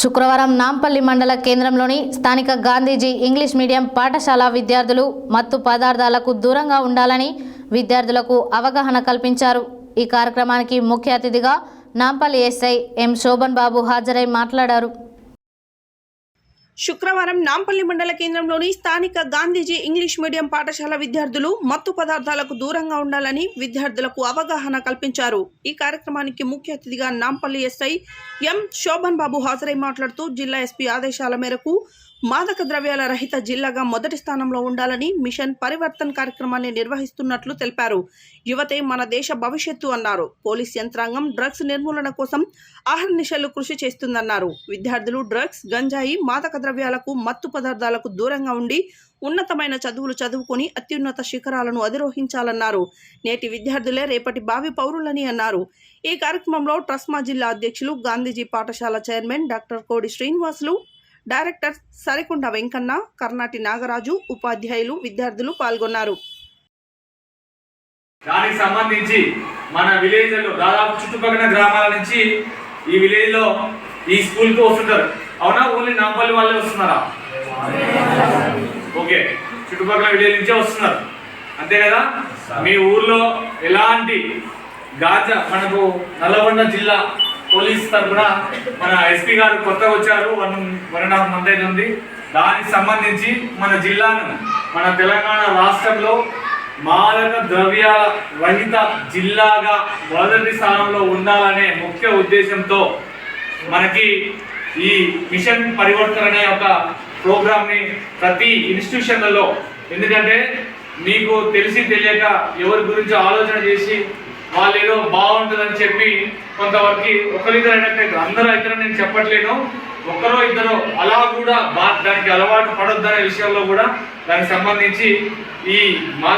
శుక్రవారం నాంపల్లి మండల కేంద్రంలోని స్థానిక గాంధీజీ ఇంగ్లీష్ మీడియం పాఠశాల విద్యార్థులు మత్తు పదార్థాలకు దూరంగా ఉండాలని విద్యార్థులకు అవగాహన కల్పించారు. ఈ కార్యక్రమానికి ముఖ్య అతిథిగా నాంపల్లి ఎస్ఐ ఎం శోభన్ బాబు హాజరై మాట్లాడారు. శుక్రవారం నాంపల్లి మండల కేంద్రంలోని స్థానిక గాంధీజీ ఇంగ్లీష్ మీడియం పాఠశాల విద్యార్థులు మత్తు పదార్థాలకు దూరంగా ఉండాలని విద్యార్థులకు అవగాహన కల్పించారు. ఈ కార్యక్రమానికి ముఖ్య అతిథిగా నాంపల్లి ఎస్ఐ ఎం శోభన్ బాబు హాజరై మాట్లాడుతూ జిల్లా ఎస్పీ ఆదేశాల మేరకు మాదక ద్రవ్యాల రహిత జిల్లాగా మొదటి స్థానంలో ఉండాలని మిషన్ పరివర్తన్ కార్యక్రమాన్ని నిర్వహిస్తున్నట్లు తెలిపారు. యువతే మన దేశ భవిష్యత్తు అన్నారు. పోలీస్ యంత్రాంగం డ్రగ్స్ నిర్మూలన కోసం ఆహర్నిశలు కృషి చేస్తుందన్నారు. విద్యార్థులు డ్రగ్స్ గంజాయి మాదక ద్రవ్యాలకు మత్తు పదార్థాలకు దూరంగా ఉండి ఉన్నతమైన చదువులు చదువుకొని అత్యున్నత శిఖరాలను అధిరోహించాలన్నారు. నేటి విద్యార్థులే రేపటి భావి పౌరులని అన్నారు. ఈ కార్యక్రమంలో ట్రస్మా జిల్లా అధ్యక్షులు గాంధీజీ పాఠశాల chairman doctor Kodi Srinivasulu director Sarikonda Venkanna Karnati Nagaraju ఉపాధ్యాయులు విద్యార్థులు పాల్గొన్నారు. దానికి సంబంధించి మన విలేజ్లో దాదాపు చుట్టుపక్కల గ్రామాల నుంచి ఈ విలేజ్లో ఈ స్కూల్కి వస్తుంటారు. అవునా? ఓన్లీ నాంపల్లి వాళ్ళే వస్తున్నారా? ఓకే. చుట్టుపక్కల విలేజ్ నుంచే వస్తున్నారు. అంతే కదా? మీ ఊర్లో ఎలాంటి గాజా మనకు నల్లగొండ జిల్లా పోలీస్ తరఫున మన ఎస్పీ గారు కొత్తగా వచ్చారు. One one and half month అవుతుంది దానికి సంబంధించి మన జిల్లాను మన తెలంగాణ రాష్ట్రంలో మాదక ద్రవ్యాల రహిత జిల్లాగా మొదటి స్థానంలో ఉండాలనే ముఖ్య ఉద్దేశంతో మనకి ఈ మిషన్ పరివర్తన అనే ఒక ప్రోగ్రామ్ని ప్రతి ఇన్స్టిట్యూషన్లలో. ఎందుకంటే మీకు తెలిసి తెలియక ఎవరి గురించి ఆలోచన చేసి వాళ్ళు ఏదో బాగుంటుందని చెప్పి కొంతవరకు ఒకరిద్దరు అయినట్టు అందరూ అయితే నేను చెప్పట్లేను. ఒకరో ఇద్దరో అలా కూడా దానికి అలవాటు పడొద్దనే విషయంలో కూడా దానికి సంబంధించి ఈ మా